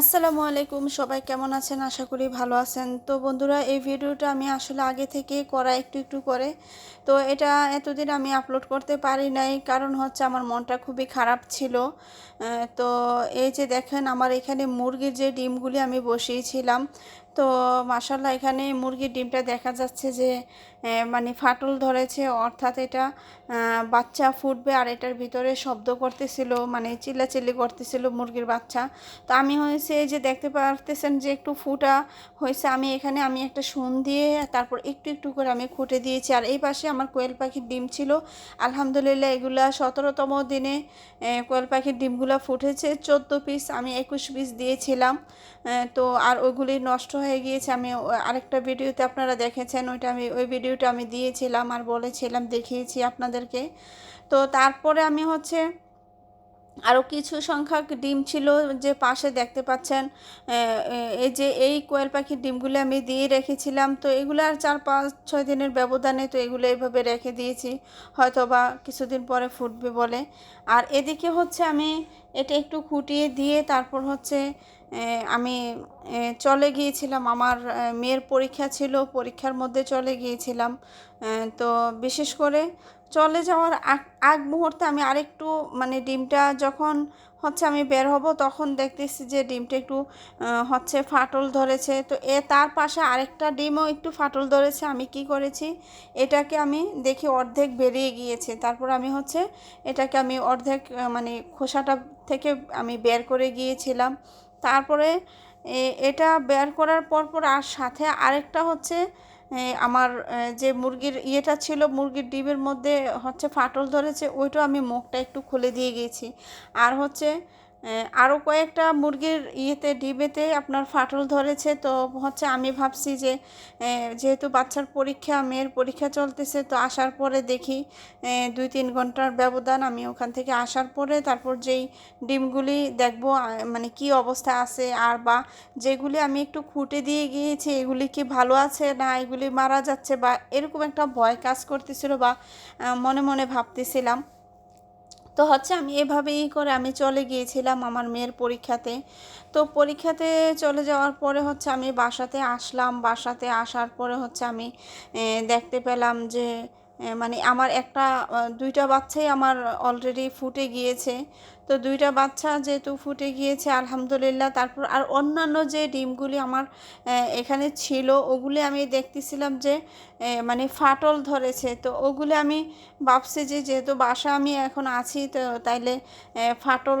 আসসালামু আলাইকুম, সবাই কেমন আছেন? আশা করি ভালো আছেন। তো বন্ধুরা, এই ভিডিওটা আমি আসলে আগে থেকে করা একটু একটু করে। তো এটা এতদিন আমি আপলোড করতে পারি নাই, কারণ হচ্ছে আমার মনটা খুবই খারাপ ছিল। তো এই যে দেখেন, আমার এখানে মুরগির যে ডিমগুলি আমি বসিয়েছিলাম তো মাসাল্লাহ এখানে মুরগির ডিমটা দেখা যাচ্ছে যে মানে ফাটল ধরেছে, অর্থাৎ এটা বাচ্চা ফুটবে আর এটার ভিতরে শব্দ করতেছিল মানে চিল্লাচিল্লি করতেছিল মুরগির বাচ্চা। তো আমি হয়েছে যে দেখতে পারতেছেন যে একটু ফুটা হয়েছে, আমি এখানে, আমি একটা শুন দিয়ে তারপর একটু একটু করে আমি খুঁটে দিয়েছি। আর এই পাশে আমার কোয়েল পাখির ডিম ছিল। আলহামদুলিল্লাহ এগুলা সতেরোতম দিনে কোয়েল পাখির ডিমগুলো ফুটেছে। চোদ্দ পিস আমি একুশ পিস দিয়েছিলাম তো আর ওইগুলি নষ্ট হয়ে গিয়েছে। আমি আরেকটা ভিডিওতে আপনারা দেখেছেন, ওইটা আমি, ওই ভিডিওটা আমি দিয়েছিলাম আর বলেছিলাম দেখিয়েছি আপনাদেরকে। তো তারপরে আমি হচ্ছে আরও কিছু সংখ্যক ডিম ছিল যে পাশে দেখতে পাচ্ছেন এই যে এই কোয়েল পাখির ডিমগুলো আমি দিয়ে রেখেছিলাম, তো এগুলো আর চার পাঁচ ছয় দিনের ব্যবধানে তো এগুলো এইভাবে রেখে দিয়েছি হয়তো বা কিছুদিন পরে ফুটবে বলে। আর এদিকে হচ্ছে আমি এটা একটু খুঁটিয়ে দিয়ে তারপর হচ্ছে আমি চলে গিয়েছিলাম। আমার মেয়ের পরীক্ষা ছিল, পরীক্ষার মধ্যে চলে গিয়েছিলাম তো বিশেষ করে চলে যাওয়ার আগ আগ মুহূর্তে আমি আরেকটু মানে ডিমটা যখন হচ্ছে আমি বের হব তখন দেখতেছি যে ডিমটা একটু হচ্ছে ফাটল ধরেছে। তো এ তার পাশে আরেকটা ডিমও একটু ফাটল ধরেছে। আমি কি করেছি? এটাকে আমি দেখি অর্ধেক বেরিয়ে গিয়েছে। তারপর আমি হচ্ছে এটাকে আমি অর্ধেক মানে খোসাটা থেকে আমি বের করে গিয়েছিলাম। তারপরে এটা বের করার পর পর আর সাথে আরেকটা হচ্ছে আমার যে মুরগির ইয়েটা ছিল, মুরগির ডিমের মধ্যে হচ্ছে ফাটল ধরেছে ওইটাও আমি মুখটা একটু খুলে দিয়ে গেছি। আর হচ্ছে আরও কয়েকটা মুরগির ইয়েতে, ডিবেতে আপনার ফাটল ধরেছে। তো হচ্ছে আমি ভাবছি যে যেহেতু বাচ্চার পরীক্ষা, মেয়ের পরীক্ষা চলতেছে, তো আসার পরে দেখি দুই তিন ঘণ্টার ব্যবধান আমি ওখান থেকে আসার পরে তারপর যেই ডিমগুলি দেখব মানে কি অবস্থা আছে আর বা যেগুলি আমি একটু খুঁটে দিয়ে গিয়েছি, এগুলি কি ভালো আছে না এগুলি মারা যাচ্ছে বা এরকম একটা ভয় কাজ করতেছিল বা মনে মনে ভাবতেছিলাম। তো হচ্ছে আমি এভাবেই করে আমি চলে গিয়েছিলাম আমার মেয়ের পরীক্ষাতে। তো পরীক্ষাতে চলে যাওয়ার পরে হচ্ছে আমি বাসাতে আসলাম। বাসাতে আসার পরে হচ্ছে আমি দেখতে পেলাম যে মানে আমার একটা দুইটা বাচ্চাই আমার অলরেডি ফুটে গিয়েছে। তো দুইটা বাচ্চা যেহেতু ফুটে গিয়েছে, আলহামদুলিল্লাহ। তারপর আর অন্যান্য যে ডিমগুলি আমার এখানে ছিল, ওগুলি আমি দেখতেছিলাম যে মানে ফাটল ধরেছে। তো ওগুলি আমি ভাবছি যে, যেহেতু বাসা আমি এখন আছি, তো তাইলে ফাটল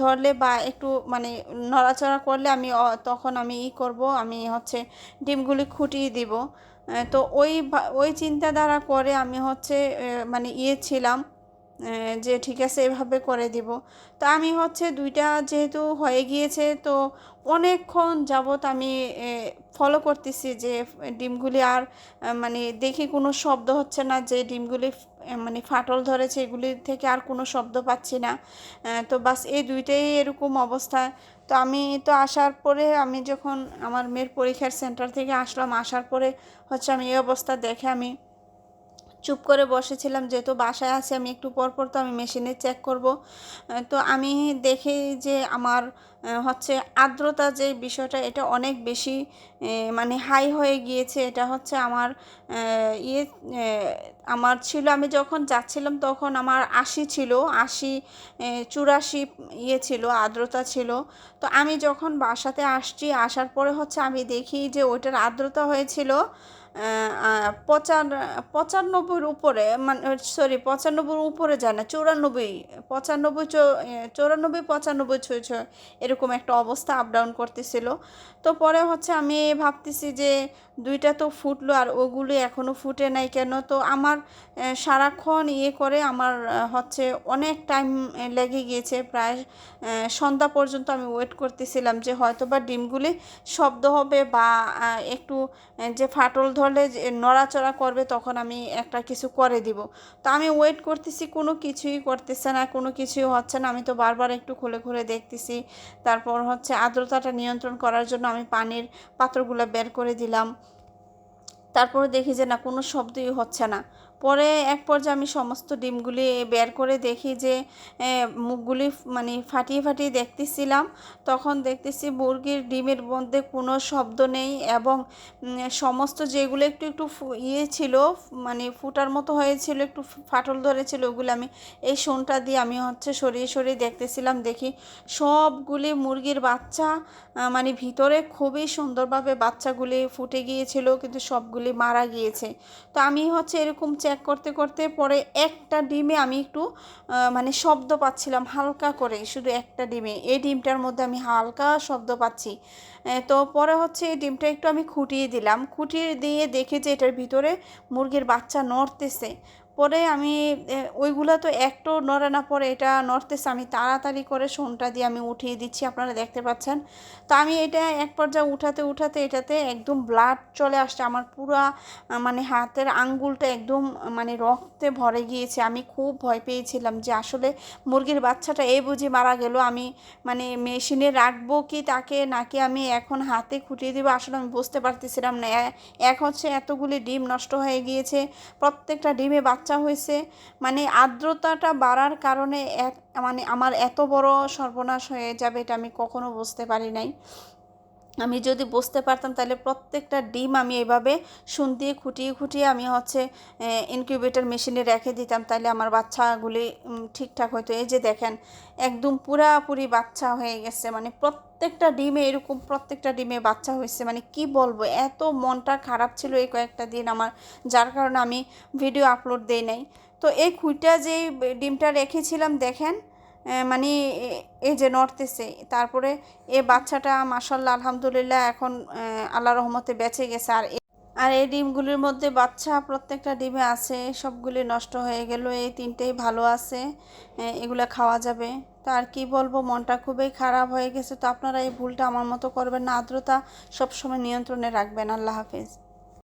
ধরলে বা একটু মানে নড়াচড়া করলে আমি তখন আমি ই করব, আমি হচ্ছে ডিমগুলি খুঁটিয়ে দিব। তো ওই ওই চিন্তাধারা করে আমি হচ্ছে মানে ইয়ে ছিলাম যে ঠিক আছে, এভাবে করে দিব। তো আমি হচ্ছে দুইটা যেহেতু হয়ে গিয়েছে, তো অনেকক্ষণ যাবত আমি ফলো করতেছি যে ডিমগুলি আর মানে দেখি কোনো শব্দ হচ্ছে না, যে ডিমগুলি মানে ফাটল ধরেছে, এগুলি থেকে আর কোনো শব্দ পাচ্ছি না। তো বাস এই দুইটাই এরকম অবস্থা। তো আমি তো আসার পরে আমি যখন আমার মেয়ের পরীক্ষার সেন্টার থেকে আসলাম, আসার পরে হচ্ছে আমি এই অবস্থা দেখে আমি চুপ করে বসেছিলাম, যেহেতু বাসায় আছি, আমি একটু পর পর তো আমি মেশিনে চেক করব। তো আমি দেখি যে আমার হচ্ছে আর্দ্রতা যে বিষয়টা, এটা অনেক বেশি মানে হাই হয়ে গিয়েছে। এটা হচ্ছে আমার ইয়ে আমার ছিল, আমি যখন যাচ্ছিলাম তখন আমার আশি ছিল, আশি চুরাশি ইয়ে ছিল, আর্দ্রতা ছিল। তো আমি যখন বাসাতে আসছি, আসার পরে হচ্ছে আমি দেখি যে ওইটার আর্দ্রতা হয়েছিল পঁচান, পঁচানব্বইয়ের উপরে মানে সরি পঁচানব্বইয়ের উপরে যায় না, চৌরানব্বই, পঁচানব্বই চৌরানব্বই, পঁচানব্বই, ছয় ছয়, এরকম একটা অবস্থা আপ ডাউন করতেছিল। তো পরে হচ্ছে আমি ভাবতেছি যে দুইটা তো ফুটলো আর ওগুলো এখনও ফুটে নাই কেন? তো আমার সারাক্ষণ ইয়ে করে আমার হচ্ছে অনেক টাইম লেগে গিয়েছে। প্রায় সন্ধ্যা পর্যন্ত আমি ওয়েট করতেছিলাম যে হয়তো বা ডিমগুলি শব্দ হবে বা একটু যে ফাটল ধরলে যে, নড়াচড়া করবে, তখন আমি একটা কিছু করে দিব। তো আমি ওয়েট করতেছি, কোনো কিছুই করতেছে না, কোনো কিছুই হচ্ছে না। আমি তো বারবার একটু খুলে খুলে দেখতেছি। তারপর হচ্ছে আর্দ্রতাটা নিয়ন্ত্রণ করার জন্য আমি পানির পাত্রগুলো বের করে দিলাম। তারপরে দেখি যে, না, কোনো শব্দই হচ্ছে না। পরে এক পর্যায়ে আমি সমস্ত ডিমগুলি বের করে দেখি যে মুখগুলি মানে ফাটিয়ে ফাটিয়ে দেখতেছিলাম। তখন দেখতেছি মুরগির ডিমের মধ্যে কোনো শব্দ নেই এবং সমস্ত যেগুলো একটু একটু ইয়ে ছিল মানে ফুটার মতো হয়েছিল, একটু ফাটল ধরেছিল, ওগুলো আমি, এই শোনটা দিয়ে আমি হচ্ছে সরিয়ে সরিয়ে দেখতেছিলাম, দেখি সবগুলি মুরগির বাচ্চা মানে ভিতরে খুবই সুন্দরভাবে বাচ্চাগুলি ফুটে গিয়েছিল, কিন্তু সবগুলি মারা গিয়েছে। তো আমি হচ্ছে এরকম চেক করতে করতে পরে একটা ডিমে আমি একটু মানে শব্দ পাচ্ছিলাম হালকা করে, শুধু একটা ডিমে। এই ডিমটার মধ্যে আমি হালকা শব্দ পাচ্ছি। তো পরে হচ্ছে এই ডিমটা একটু আমি খুঁটিয়ে দিলাম। খুঁটিয়ে দিয়ে দেখে যে এটার ভিতরে মুরগির বাচ্চা নড়তেছে। পরে আমি ওইগুলো তো একটু নড়ে না পরে এটা নড়তেছে। আমি তাড়াতাড়ি করে সোনটা দিয়ে আমি উঠিয়ে দিচ্ছি, আপনারা দেখতে পাচ্ছেন। তো আমি এটা এক পর্যায়ে উঠাতে উঠাতে এটাতে একদম ব্লাড চলে আসছে। আমার পুরা মানে হাতের আঙ্গুলটা একদম মানে রক্তে ভরে গিয়েছে। আমি খুব ভয় পেয়েছিলাম যে আসলে মুরগির বাচ্চাটা এই বুঝি মারা গেল, আমি মানে মেশিনে রাখব কি তাকে, নাকি আমি এখন হাতে খুঁটিয়ে দেবো? আসলে আমি বুঝতে পারতেছিলাম না। এক হচ্ছে এতগুলি ডিম নষ্ট হয়ে গিয়েছে। প্রত্যেকটা ডিমে বাচ্চা হয়েছে মানে আর্দ্রতাটা বাড়ার কারণে এক মানে আমার এত বড় সর্বনাশ হয়ে যাবে এটা আমি কখনো বুঝতে পারি নাই। আমি যদি বুঝতে পারতাম তাহলে প্রত্যেকটা ডিম আমি এভাবে দিয়ে খুঁটিয়ে খুঁটিয়ে আমি হচ্ছে ইনকিউবেটর মেশিনে রেখে দিতাম। তাহলে আমার বাচ্চাগুলি ঠিকঠাক হতো এই যে দেখেন, একদম পুরাপুরি বাচ্চা হয়ে গেছে। মানে প্রত্যেকটা ডিমে এরকম প্রত্যেকটা ডিমে বাচ্চা হয়েছে। মানে কি বলব, এত মনটা খারাপ ছিল এই কয়েকটা দিন আমার, যার কারণে আমি ভিডিও আপলোড দেই নাই। তো এই খুঁটা যেই ডিমটা রেখেছিলাম, দেখেন মানে এই যে নড়তেছে। তারপরে এ বাচ্চাটা মাসাল্লাহ আলহামদুলিল্লাহ, এখন আল্লাহ রহমতে বেঁচে গেছে। আর আর এই ডিমগুলির মধ্যে বাচ্চা, প্রত্যেকটা ডিমে আছে, সবগুলি নষ্ট হয়ে গেল, এই তিনটেই ভালো আছে এগুলো খাওয়া যাবে। তো আর কি বলব, মনটা খুবই খারাপ হয়ে গেছে। তো আপনারা এই ভুলটা আমার মতো করবেন না। আর্দ্রতা সবসময় নিয়ন্ত্রণে রাখবেন। আল্লাহ হাফেজ।